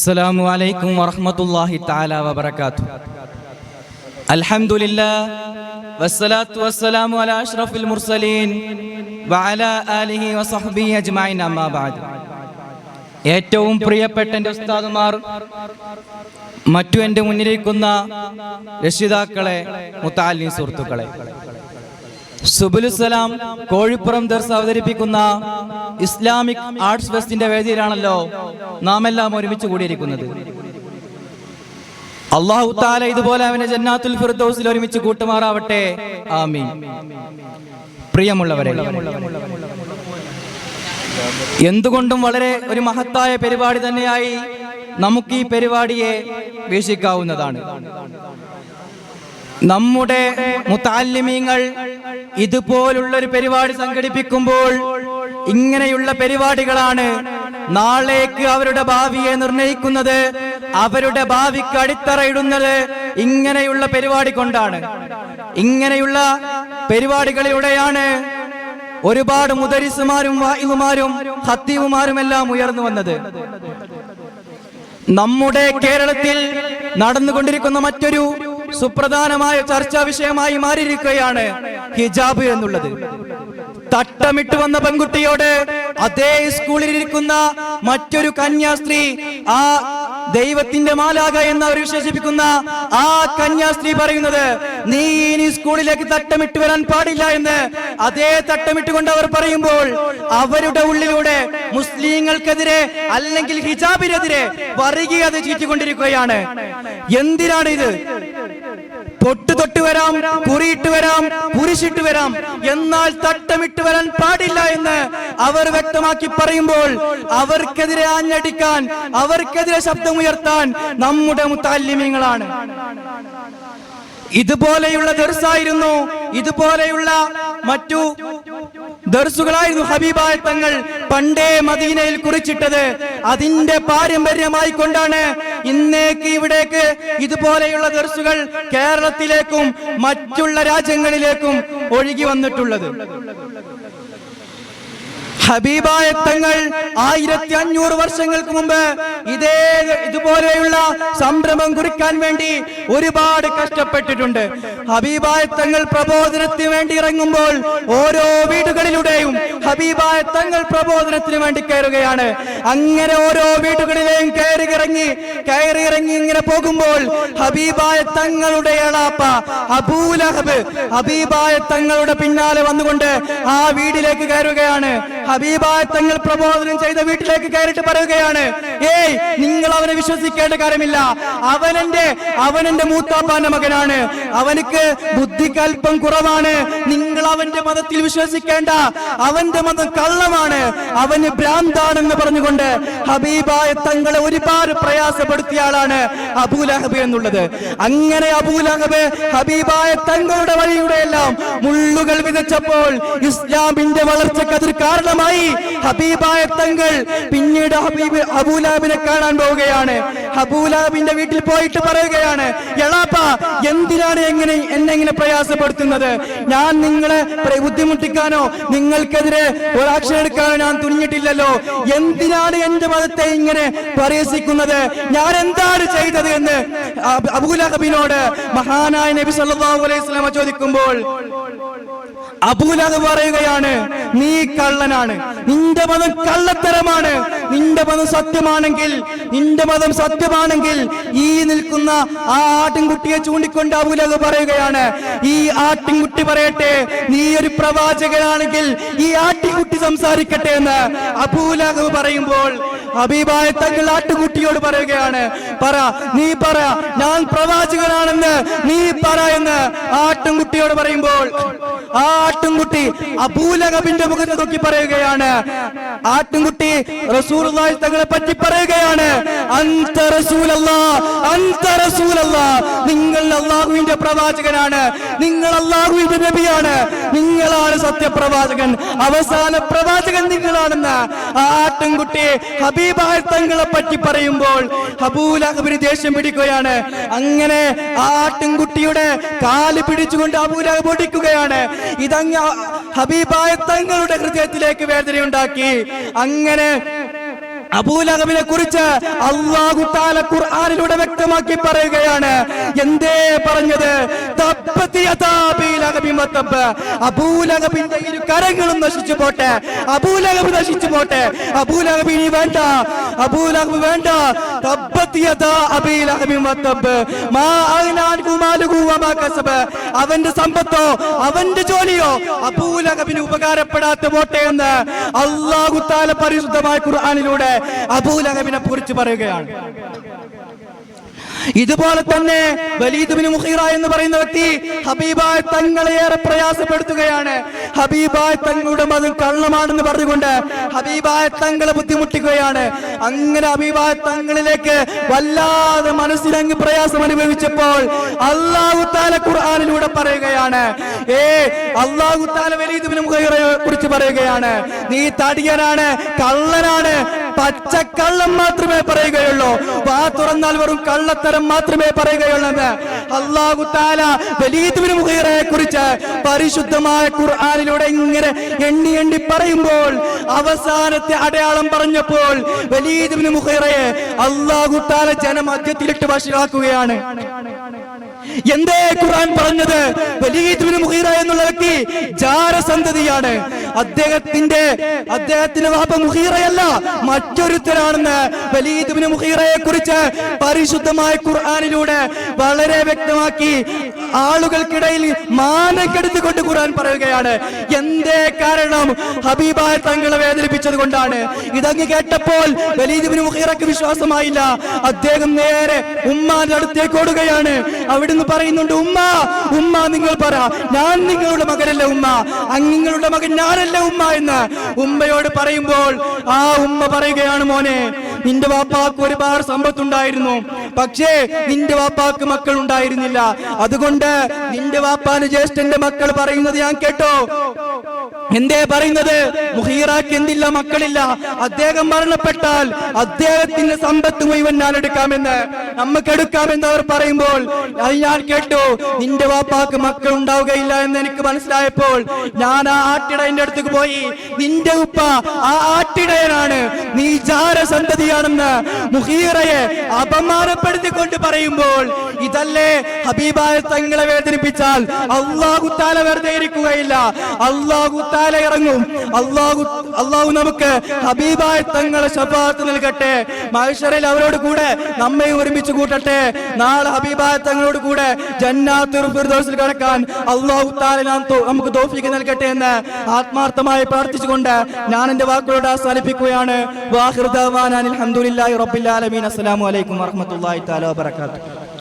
السلام عليكم ورحمة الله تعالى وبركاته الحمد لله والصلاة والسلام على أشرف المرسلين وعلى آله وصحبه أجمعين أما بعد ഏറ്റവും പ്രിയപ്പെട്ട എൻ്റെ ഉസ്താദുമാർ മറ്റു എൻ്റെ മുന്നിലിരിക്കുന്ന രക്ഷിതാക്കളെ മുത്താലിൻ സുഹൃത്തുക്കളെ സുബുലുസലാം കോഴിപ്പുറം ദർസ് അവതരിപ്പിക്കുന്ന ഇസ്ലാമിക് ആർട്സ് ഫെസ്റ്റിന്റെ വേദിയിലാണല്ലോ നാം എല്ലാം ഒരുമിച്ച് കൂടിയിരിക്കുന്നത്. അള്ളാഹു താല ഇതുപോലെ അവനെ ജന്നാത്തുൽ ഫിർദൗസിൽ ഒരുമിച്ച് കൂട്ടുമാറാവട്ടെ. ആമീൻ. പ്രിയമുള്ളവരെ എന്തുകൊണ്ടും വളരെ ഒരു മഹത്തായ പരിപാടി തന്നെയായി നമുക്ക് ഈ പരിപാടിയെ വീക്ഷിക്കാവുന്നതാണ്. നമ്മുടെ മുത്താലിമീങ്ങൾ ഇതുപോലുള്ള ഒരു പരിപാടി സംഘടിപ്പിക്കുമ്പോൾ ഇങ്ങനെയുള്ള പരിപാടികളാണ് നാളേക്ക് അവരുടെ ഭാവിയെ നിർണയിക്കുന്നത് അവരുടെ ഭാവിക്ക് അടിത്തറയിടുന്നത് ഇങ്ങനെയുള്ള പരിപാടി കൊണ്ടാണ്. ഇങ്ങനെയുള്ള പരിപാടികളിലൂടെയാണ് ഒരുപാട് മുദരിസുമാരും വായുമാരും ഹത്തീവുമാരും എല്ലാം ഉയർന്നു വന്നത്. നമ്മുടെ കേരളത്തിൽ നടന്നുകൊണ്ടിരിക്കുന്ന മറ്റൊരു സുപ്രധാനമായ ചർച്ചാ വിഷയമായി മാറിയിരിക്കുകയാണ് ഹിജാബ് എന്നുള്ളത്. തട്ടമിട്ട് വന്ന പെൺകുട്ടിയോട് അതേ സ്കൂളിൽ ഇരിക്കുന്ന മറ്റൊരു കന്യാസ്ത്രീ ആ ദൈവത്തിന്റെ മാലാക എന്ന് അവർ വിശേഷിപ്പിക്കുന്ന ആ കന്യാസ്ത്രീ പറയുന്നത് നീ ഇനി സ്കൂളിലേക്ക് തട്ടമിട്ട് വരാൻ പാടില്ല എന്ന് അതേ തട്ടമിട്ടുകൊണ്ട് അവർ പറയുമ്പോൾ അവരുടെ ഉള്ളിലൂടെ മുസ്ലിങ്ങൾക്കെതിരെ അല്ലെങ്കിൽ ഹിജാബിനെതിരെ വർഗീയത ചീറ്റിക്കൊണ്ടിരിക്കുകയാണ്. എന്തിനാണ് ഇത് പൊട്ട് തൊട്ട് വരാം കുറിയിട്ട് വരാം കുരിശിട്ട് വരാം. എന്നാൽ തട്ടമിട്ട് വരാൻ പാടില്ല എന്ന് അവർ വ്യക്തമാക്കി പറയുമ്പോൾ അവർക്കെതിരെ ആഞ്ഞടിക്കാൻ അവർക്കെതിരെ ശബ്ദമുയർത്താൻ നമ്മുടെ മുത്താലിമ്യങ്ങളാണ് ഇതുപോലെയുള്ള ദർസായിരുന്നു ഇതുപോലെയുള്ള മറ്റു ദർസുകളായിരുന്നു ഹബീബായ തങ്ങൾ പണ്ടേ മദീനയിൽ കുറിച്ചിട്ടത്. അതിന്റെ പാരമ്പര്യമായി കൊണ്ടാണ് ഇന്നേക്ക് ഇവിടേക്ക് ഇതുപോലെയുള്ള ദർസുകൾ കേരളത്തിലേക്കും മറ്റുള്ള രാജ്യങ്ങളിലേക്കും ഒഴുകി വന്നിട്ടുള്ളത്. ഹബീബായ തങ്ങൾ ആയിരത്തി അഞ്ഞൂറ് വർഷങ്ങൾക്ക് മുമ്പ് ഇതേ ഇതുപോലെയുള്ള സംരംഭം കുറിക്കാൻ വേണ്ടി ഒരുപാട് കഷ്ടപ്പെട്ടിട്ടുണ്ട്. ഹബീബായ തങ്ങൾ പ്രബോധനത്തിന് വേണ്ടി ഇറങ്ങുമ്പോൾ ഓരോ വീടുകളിലൂടെയും ഹബീബായ തങ്ങൾ പ്രബോധനത്തിന് വേണ്ടി കയറുകയാണ്. അങ്ങനെ ഓരോ വീടുകളിലെയും കയറി ഇറങ്ങി കയറി ഇറങ്ങി ഇങ്ങനെ പോകുമ്പോൾ ഹബീബായ തങ്ങളുടെ എളാപ്പ അബൂലഹബ് ഹബീബായ തങ്ങളുടെ പിന്നാലെ വന്നുകൊണ്ട് ആ വീടിലേക്ക് കയറുകയാണ്. ഹബീബായ തങ്ങൾ പ്രബോധനം ചെയ്ത വീട്ടിലേക്ക് കയറിയിട്ട് പറയുകയാണ് ഏയ് നിങ്ങൾ അവനെ വിശ്വസിക്കേണ്ട കാര്യമില്ല. അവനെന്റെ അവനെന്റെ മൂത്താപ്പാന്റെ മകനാണ്. അവനക്ക് ബുദ്ധിക്കൽപ്പം കുറവാണ്. നിങ്ങൾ അവന്റെ മതത്തിൽ വിശ്വസിക്കേണ്ട. അവന്റെ മതം കള്ളമാണ്. അവന് ഭ്രാന്താണെന്ന് പറഞ്ഞുകൊണ്ട് ഹബീബായ തങ്ങളെ ഒരുപാട് പ്രയാസപ്പെടുത്തിയ ആളാണ് അബൂലഹബ് എന്നുള്ളത്. അങ്ങനെ അബൂലഹബ് ഹബീബായ തങ്ങളുടെ വഴിയുടെ എല്ലാം മുള്ളുകൾ വിതച്ചപ്പോൾ ഇസ്ലാമിന്റെ വളർച്ചയ്ക്ക് അതൊരു കാരണമായി ഹബീബായ തങ്ങൾ പിന്നീട് ഹബീബ് അബൂലഹബിനെ കാണാൻ പോവുകയാണ്. ഹബൂലാബിന്റെ വീട്ടിൽ പോയിട്ട് പറയുകയാണ് എളാപ്പ എന്തിനാണ് എങ്ങനെ എന്നെങ്ങനെ പ്രയാസപ്പെടുത്തുന്നത്? ഞാൻ നിങ്ങളെ ബുദ്ധിമുട്ടിക്കാനോ നിങ്ങൾക്കെതിരെ ഒരു എടുക്കാനോ ഞാൻ തുനിഞ്ഞിട്ടില്ലല്ലോ. എന്തിനാണ് എന്റെ മതത്തെ ഇങ്ങനെ പരിഹസിക്കുന്നത്? ഞാൻ എന്താണ് ചെയ്തത് എന്ന്? അബൂലഹബിനോട് മഹാനായ നബി സല്ലല്ലാഹു അലൈഹി വസല്ലമ ചോദിക്കുമ്പോൾ അബൂലഹ് പറയുകയാണ് നീ കള്ളനാണ്. നിന്റെ മതം കള്ളത്തരമാണ്. നിന്റെ മതം സത്യമാണെങ്കിൽ നിന്റെ മതം സത്യമാണെങ്കിൽ ഈ നിൽക്കുന്ന ആ ആട്ടിൻകുട്ടിയെ ചൂണ്ടിക്കൊണ്ട് അബൂലഹ് പറയുകയാണ് ഈ ആട്ടിൻകുട്ടി പറയട്ടെ നീ ഒരു പ്രവാചകനാണെങ്കിൽ ഈ ആട്ടിൻകുട്ടി സംസാരിക്കട്ടെ എന്ന് അബൂലഹ് പറയുമ്പോൾ ഹബീബായ തങ്ങൾ ആട്ടുകുട്ടിയോട് പറയുകയാണ് പറ നീ പറ ഞാൻ പ്രവാചകനാണെന്ന് നീ പറ എന്ന് ആട്ടുംകുട്ടിയോട് പറയുമ്പോൾ ആ ആട്ടുംകുട്ടി അബൂലഹബിന്റെ മുഖത്ത് നോക്കി പറയുകയാണ്. ആട്ടുംകുട്ടി റസൂലുള്ളാഹി തങ്ങളെ പറ്റി പറയുകയാണ് അന്ത റസൂലല്ലാ അന്ത റസൂലല്ലാ നിങ്ങൾ അള്ളാഹുവിന്റെ പ്രവാചകനാണ് നിങ്ങൾ അള്ളാഹുവിന്റെ നബിയാണ് നിങ്ങളാണ് സത്യപ്രവാചകൻ അവസാന പ്രവാചകൻ നിങ്ങളാണെന്ന് ആ ആട്ടിൻകുട്ടി ഹബീബായ തങ്ങളെ പറ്റി പറയുമ്പോൾ അബൂലഹബിന് ദേഷ്യം പിടിക്കുകയാണ്. അങ്ങനെ ആ ആട്ടിൻകുട്ടിയുടെ കാൽ പിടിച്ചുകൊണ്ട് അബൂലഹബ് ഓടിക്കുകയാണ്. ഇതങ്ങ് ഹബീബായ തങ്ങളുടെ ഹൃദയത്തിലേക്ക് വേദനയുണ്ടാക്കി. അങ്ങനെ അബൂലഹബിനെ കുറിച്ച് അള്ളാഹു താല ഖുർആാനിലൂടെ വ്യക്തമാക്കി പറയുകയാണ്. എന്തേ പറഞ്ഞത്? അബൂലഹബിന്റെ ഇരു കരങ്ങളും നശിച്ചു പോട്ടെ. അബൂലഹബ് നശിച്ചു പോട്ടെ. അബൂലഹബ് ഇനി വേണ്ട. അബൂലഹബ് വേണ്ട. അവന്റെ സമ്പത്തോ അവന്റെ ജോലിയോ അബൂലഹബിന് ഉപകാരപ്പെടാത്ത പോട്ടെ എന്ന് അള്ളാഹു പരിശുദ്ധമായ ഖുർആനിലൂടെ അബൂലഹബിനെ കുറിച്ച് പറയുകയാണ്. ഇതുപോലെ തന്നെ വലീദുബിന് മുഹീറ എന്ന് പറയുന്ന വ്യക്തി ഹബീബായ് തങ്ങളെ ഏറെ പ്രയാസപ്പെടുത്തുകയാണ്. ഹബീബായ് തങ്ങളുടെ മതം കള്ളമാണെന്ന് പറഞ്ഞുകൊണ്ട് ഹബീബായ തങ്ങളെ ബുദ്ധിമുട്ടിക്കുകയാണ്. അങ്ങനെ ഹബീബായ തങ്ങളിലേക്ക് വല്ലാതെ മനസ്സിലങ്ങ് പ്രയാസം അനുഭവിച്ചപ്പോൾ അള്ളാഹു താല ഖുർആാനിലൂടെ പറയുകയാണ്. ഏ അള്ളാഹു താല വലീദുബിന് മുഹീറയെ കുറിച്ച് പറയുകയാണ്. നീ തടിയനാണ് കള്ളനാണ് പച്ചക്കള്ളം മാത്രമേ പറയുകയുള്ളൂ. വാ തുറന്നാൽ വെറും കള്ളത്തരം മാത്രമേ പറയുകയുള്ളൂ എന്ന് അള്ളാഹു താല കുറിച്ച് പരിശുദ്ധമായ ഖുർആനിലൂടെ ഇങ്ങനെ എണ്ണി എണ്ണി പറയുമ്പോൾ അവസാനത്തെ അടയാളം പറഞ്ഞപ്പോൾ വലീദുബിന് മുഖീറയെ അള്ളാഹു താല ജനമധ്യത്തിലിട്ട് വഷളാക്കുകയാണ്. എന്തേ ഖുർആൻ പറഞ്ഞത്? എന്നുള്ള വ്യക്തി ജാരസന്തതിയാണ്. അദ്ദേഹത്തിന്റെ അദ്ദേഹത്തിന്റെ വാപ്പ മുഹീറയല്ല മറ്റൊരുത്തരാണെന്ന് വലീദ് മുഹീറയെ കുറിച്ച് പരിശുദ്ധമായ ഖുർആാനിലൂടെ വളരെ വ്യക്തമാക്കി ആളുകൾക്കിടയിൽ മാനക്കെടുത്തുകൊണ്ട് ഖുർആൻ പറയുകയാണ്. എന്തേ കാരണം? ഹബീബായ തങ്ങളെ വേദനിപ്പിച്ചത് കൊണ്ടാണ്. ഇതങ്ങ് കേട്ടപ്പോൾ വിശ്വാസമായില്ല. അദ്ദേഹം നേരെ ഉമ്മാന്റെ അടുത്തേക്ക് ഓടുകയാണ്. അവിടുന്ന് പറയുന്നുണ്ട് ഉമ്മ ഉമ്മ നിങ്ങൾ പറ. ഞാൻ നിങ്ങളുടെ മകനല്ല ഉമ്മ. അങ്ങനെ മകൻ ഞാനല്ല ഉമ്മ എന്ന് ഉമ്മയോട് പറയുമ്പോൾ ആ ഉമ്മ പറയുകയാണ് മോനെ നിന്റെ വാപ്പാക്ക് ഒരുപാട് സമ്പത്തുണ്ടായിരുന്നു. പക്ഷേ നിന്റെ വാപ്പാക്ക് മക്കൾ ഉണ്ടായിരുന്നില്ല അതുകൊണ്ട് നിന്റെ വാപ്പാന് ജ്യേഷ്ഠന്റെ മക്കൾ പറയുന്നത് ഞാൻ കേട്ടോ? എന്തേ പറയുന്നത്? മുഹീറാക്ക് എന്തില്ല മക്കളില്ല. അദ്ദേഹം മരണപ്പെട്ടാൽ അദ്ദേഹത്തിന്റെ സമ്പത്ത് മുഴുവൻ ഞാൻ എടുക്കാമെന്ന് നമുക്ക് എടുക്കാമെന്ന് അവർ പറയുമ്പോൾ അത് ഞാൻ കേട്ടു നിന്റെ വാപ്പാക്ക് മക്കൾ ഉണ്ടാവുകയില്ല എന്ന് എനിക്ക് മനസ്സിലായപ്പോൾ ഞാൻ ആ ആട്ടിടയന്റെ അടുത്തേക്ക് പോയി നിന്റെ ഉപ്പ ആ ആട്ടിടയനാണ് നീ ചാര സന്തതിയാണെന്ന് മുഹീറയെ അപമാനപ്പെടുത്തിക്കൊണ്ട് പറയുമ്പോൾ ഇതല്ലേ ഹബീബായ തങ്ങളെ വേദനിപ്പിച്ചാൽ അള്ളാഹു താല വെറുതെ ഇരിക്കുകയില്ല. അള്ളാഹു താല ഇറങ്ങും. അള്ളാഹു അള്ളാഹു നമുക്ക് ഹബീബായ തങ്ങളെ ശപാത്ത് നൽകട്ടെ. മഹേശ്വരയിൽ അവരോട് കൂടെ നമ്മയും ഒരുമിച്ച് കൂട്ടട്ടെ. നാളെ ഹബീബായ തങ്ങളോട് കൂടെ ജന്നാത്തുൽ ഫിർദൗസിൽ കടക്കാൻ അള്ളാഹു താല നമുക്ക് തോഫിക്ക് നൽകട്ടെ എന്ന് ആത്മാർത്ഥമായി പ്രാർത്ഥിച്ചുകൊണ്ട് ഞാൻ എന്റെ വാക്കുകളോട് അവസാനിപ്പിക്കുകയാണ്. വാഹിർ ദഅവാന അനിൽ ഹംദുലില്ലാഹി റബ്ബിൽ ആലമീൻ. അസ്സലാമു